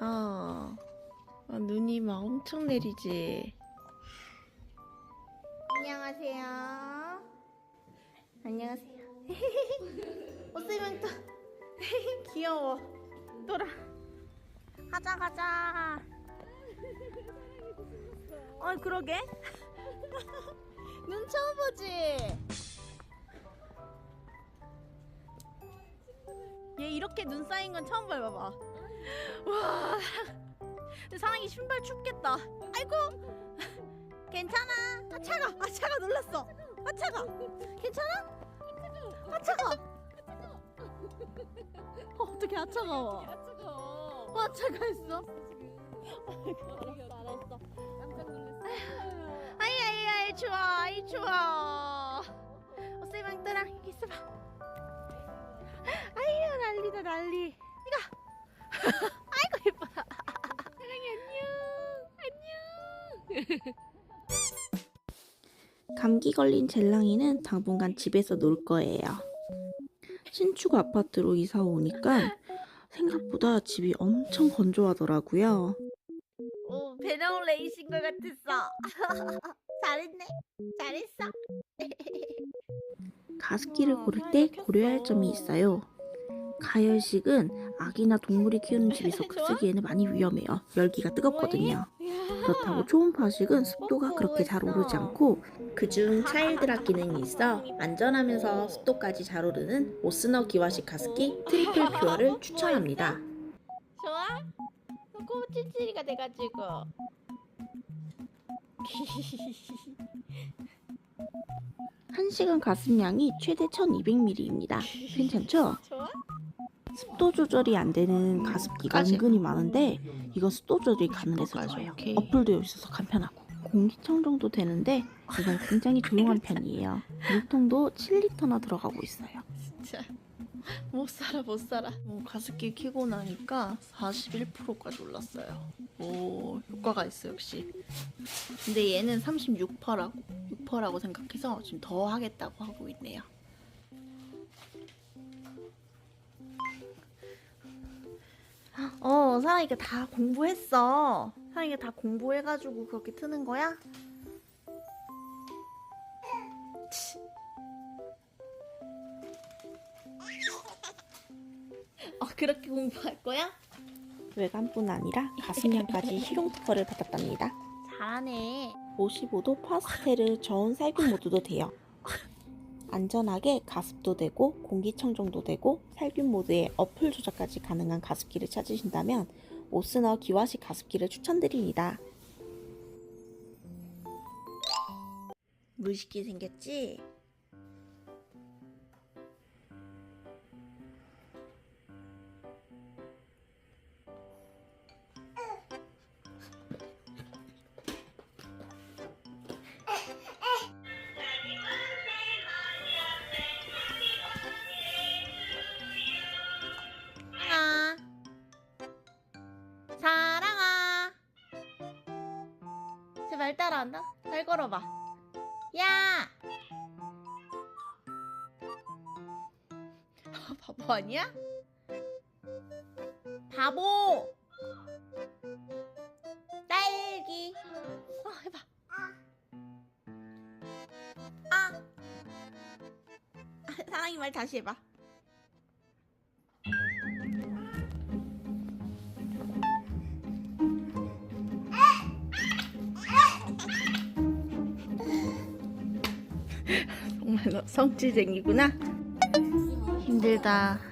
어. 아, 눈이 막 엄청 내리지. 안녕하세요. 안녕하세요. 옷쓰면 또 귀여워. 또라. 가자 가자. 어 그러게. 눈 처음 보지. 얘 이렇게 눈 쌓인 건 처음 봐요, 봐봐. 와. 근데 사랑이 신발 춥겠다. 아이고. 괜찮아. 아 차가. 아 차가 놀랐어. 아 차가. 괜찮아? 아 차가. 어, 어떻게 아 차가워? 야 뜨거. 아 차가 있어. 알았어. 깜짝 놀랐어. 아이 아이 아이 추워. 아이 추워. 어세방들랑 여기 있어봐. 아이야 난리다 난리. 이거. 감기 걸린 젤랑이는 당분간 집에서 놀 거예요. 신축 아파트로 이사 오니까 생각보다 집이 엄청 건조하더라고요. 오 배나온 레이신 것 같았어. 잘했네. 잘했어. 가습기를 고를 때 고려할 점이 있어요. 가열식은 아기나 동물이 키우는 집에서 그 쓰기에는 많이 위험해요. 열기가 뜨겁거든요. 그렇다고 초음파식은 습도가 그렇게 잘 오르지 않고 그중 차일드락 기능이 있어 안전하면서 습도까지 잘 오르는 오스너 기화식 가습기 트리플 퓨어를 추천합니다. 좋아? 꼬부 찔찔이가 돼가지고. 한시간 가습량이 최대 1200ml입니다. 괜찮죠? 습도 조절이 안 되는 가습기가 까지. 은근히 많은데 이건 습도 조절이 가능해서 좋아요. 오케이. 어플도 있어서 간편하고 공기청정도 되는데 이건 굉장히 조용한 편이에요. 물통도 7리터나 들어가고 있어요. 진짜 못 살아 못 살아. 뭐 가습기 켜고 나니까 41%까지 올랐어요. 오 효과가 있어 역시. 근데 얘는 36%라고 6%라고 생각해서 지금 더 하겠다고 하고 있네요. 어 사랑이가 다 공부했어. 사랑이가 다 공부해가지고 그렇게 트는 거야? 치. 어 그렇게 공부할 거야? 외관뿐 아니라 가습량까지 실용 특허를 받았답니다. 잘하네. 55도 파스텔을 저온 살균 모드도 돼요. 안전하게 가습도 되고 공기청정도 되고 살균 모드에 어플 조작까지 가능한 가습기를 찾으신다면 오스너 기화식 가습기를 추천드립니다. 멋있게 생겼지? 제 말 따라한다? 잘 걸어봐 야! 아, 바보 아니야? 바보! 딸기. 어, 해봐. 아. 사랑이 말 다시 해봐. 성질쟁이구나. 힘들다.